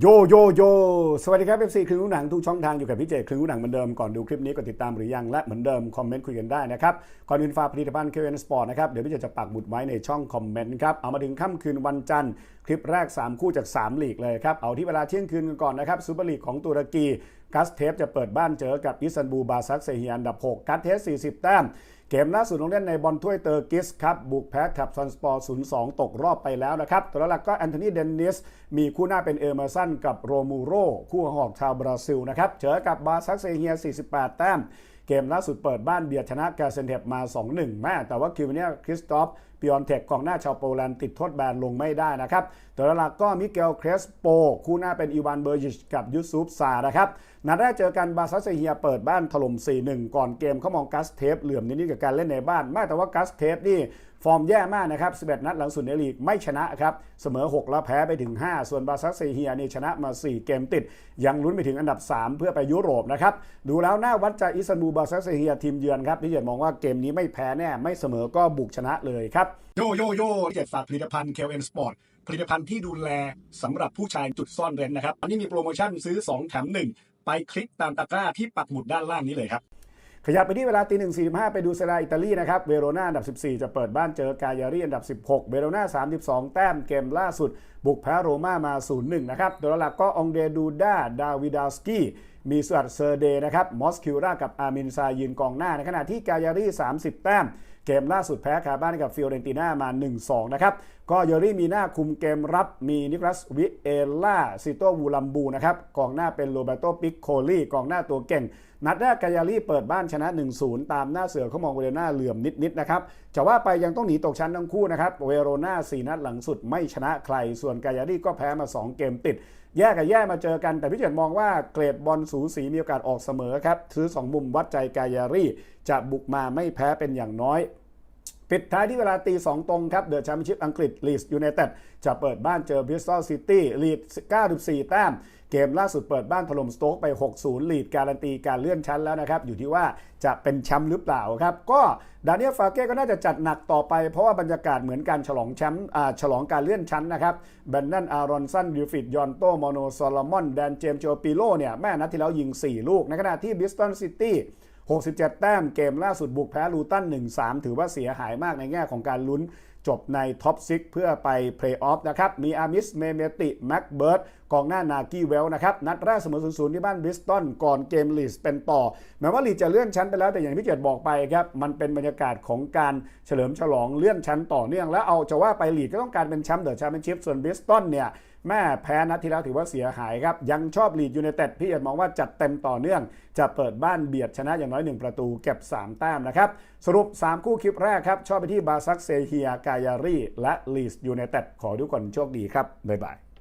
โยโยโยสวัสดีครับ FC คลึงรู้หนังทุกช่องทางอยู่กับพี่เจคลึงหนังเหมือนเดิมก่อนดูคลิปนี้กดติดตามหรือยังและเหมือนเดิมคอมเมนต์คุยกันได้นะครับก่อนอื่นฝากผลิตภัณฑ์ KN Sport นะครับเดี๋ยวพี่เจจะปักหมุดไว้ในช่องคอมเมนต์ครับเอามาถึงค่ำคืนวันจันทร์คลิปแรก 3 คู่จาก 3 ลีกเลยครับเอาที่เวลาเที่ยงคืนกันก่อนนะครับซูเปอร์ลีกของตุรกี กัสเทฟจะเปิดบ้านเจอกับอิสตันบูลบาซักเซเฮียอันดับ 6 กัสเทฟ40 แต้ม เกมล่าสุดลงเล่นในบอลถ้วยเตอร์กิสครับ บุกแพ้ขับซันสปอร์0-2 ตกรอบไปแล้วนะครับตัวหลักก็แอนโทนีเดนนิส มีคู่หน้าเป็นเออร์เมอร์สันกับโรมูโรคู่หอกชาวบราซิลนะครับเจอกับบาซักเซเฮีย 48 แต้มเกมล่าสุดเปิดบ้านเบียดชนะกาเซนเทปมา 2-1 แม่แต่ว่าคิวเนียคริสตอฟ ปิออนเทคกองหน้าชาวโปแลนด์ติดโทษแบนลงไม่ได้นะครับตัวหลักก็มิเกลเครสโป คู่หน้าเป็นอีวานเบอร์ยิชกับยูซุปซานะครับนัดแรกเจอกันบาซัสเซเฮียเปิดบ้านถล่ม 4-1 ก่อนเกมเขามองกัสเทปเหลื่อมนิดๆกับการเล่นในบ้านไม่แต่ว่ากัสเทปนี่ฟอร์มแย่มากนะครับ 11 นัดหลังสุดในลีกไม่ชนะครับเสมอ 6 แล้วแพ้ไปถึง 5 ส่วนบาซัสเซเฮียนี่ชนะมา 4 เกมติด ยังลุ้นไปถึงอันดับ 3 เพื่อไปยุโรปนะครับ ดูแล้วน่าวัดใจอิสตันบูลบาซัสเซเฮียทีมเยือนครับที่เจ็ดมองว่าเกมนี้ไม่แพ้แน่ ไม่เสมอก็บุกชนะเลยครับโยโยโย่ที่เจ็ดฝากผลิตภัณฑ์ KN Sport ผลิตภัณฑ์ที่ดูแลสำหรับผู้ชายจุดซ่อนเร้นนะครับ อันนี้มีโปรโมชั่นซื้อ 2 แถม 1 ไปคลิกตามตะกร้าที่ปักหมุดด้านล่างนี้เลยครับขยับไปที่เวลาตีหนึ่งสี่ห้าไปดูเซราอิตาลีนะครับ เวโรนาอันดับ 14 จะเปิดบ้านเจอกายารีอันดับ 16 เวโรนา32 แต้มเกมล่าสุด บุกแพ้โรม่ามา 0-1 นะครับตัวหลักก็องเดดูด้าดาวิดาสกี้มีสวัสดเซอร์เดย์นะครับ มอสคิวรากับอามินซายืนกองหน้า ในขณะที่กายารี 30 แต้ม เกมล่าสุดแพ้คาบ้านกับฟิโอเรนติน่ามา 1-2 นะครับ ก็เยอรี่มีหน้าคุมเกมรับมีนิคลัสวิเอล่าซิโตวูลัมบูนะครับกองหน้าเป็นโรเบโตปิกโคลีกองหน้าตัวเก่ง นัดแรกกายารีเปิดบ้านชนะ 1-0 ตามหน้าเสือเขามองเวโรนาเหลื่อมนิดๆนะครับจะว่าไปยังต้องหนีตกชั้นทั้งคู่นะครับเวโรนา4นัดหลังสุดไม่ชนะใคร ส่วนกายารีก็แพ้มา 2 เกมติด แย่กับแย่มาเจอกันแต่พี่เจตมองว่าเกรดบอลสูสีมีโอกาสออกเสมอครับซื้อ2มุมวัดใจกายารีจะบุกมาไม่แพ้เป็นอย่างน้อย ปิดท้ายที่เวลาตี 2 ตรงครับเดอะแชมเปี้ยนชิพอังกฤษลีดยูไนเต็ดจะเปิดบ้านเจอบริสตอลซิตี้ลีด94 แต้ม เกมล่าสุดเปิดบ้านถล่มสโต๊กไป 6-0 ลีดการันตีการเลื่อนชั้นแล้วนะครับ อยู่ที่ว่าจะเป็นแชมป์หรือเปล่าครับ ก็ดานิเอลฟาเก้ก็น่าจะจัดหนักต่อไป เพราะว่าบรรยากาศเหมือนการฉลองแชมป์อ่าฉลองการเลื่อนชั้นนะครับแบนนันอารอนสันดิวฟิดยอนโตโมโนโซลามอนแดนเจมส์โจปิโลเนี่ยแม่นัดที่แล้วยิง 4 ลูกในขณะที่บิสตันซิตี้ 67 แต้มเกมล่าสุดบุกแพ้ลูตัน1-3 ถือว่าเสียหายมากในแง่ของการลุ้น จบในท็อป6เพื่อไปเพลย์ออฟนะครับ มีอามิส เมเมติ แม็กเบิร์ดกองหน้านากี้เวลนะครับ นัดแรกเสมอ0-0ที่บ้านบริสตันก่อนเกมลีสเป็นต่อ แม้ว่าลีดจะเลื่อนชั้นไปแล้ว แต่อย่างที่เจดบอกไปครับ มันเป็นบรรยากาศของการเฉลิมฉลองเลื่อนชั้นต่อเนื่อง แล้วเอาจะว่าไปลีดก็ต้องการเป็นแชมป์เดอะแชมเปี้ยนชิพส่วนบริสตันเนี่ยแม่แพ้นัดที่แล้วถือว่าเสียหายครับ ยังชอบลีดยูไนเต็ดพี่เอ็ดมองว่าจัดเต็มต่อเนื่อง จะเปิดบ้านเบียดชนะอย่างน้อย 1 ประตูเก็บ 3 แต้มนะครับ สรุป 3 คู่คลิปแรกครับ ชอบไปที่บาซักเซเฮียกายารีและลีสยูไนเต็ดขอทุกคนโชคดีครับ บ๊ายบาย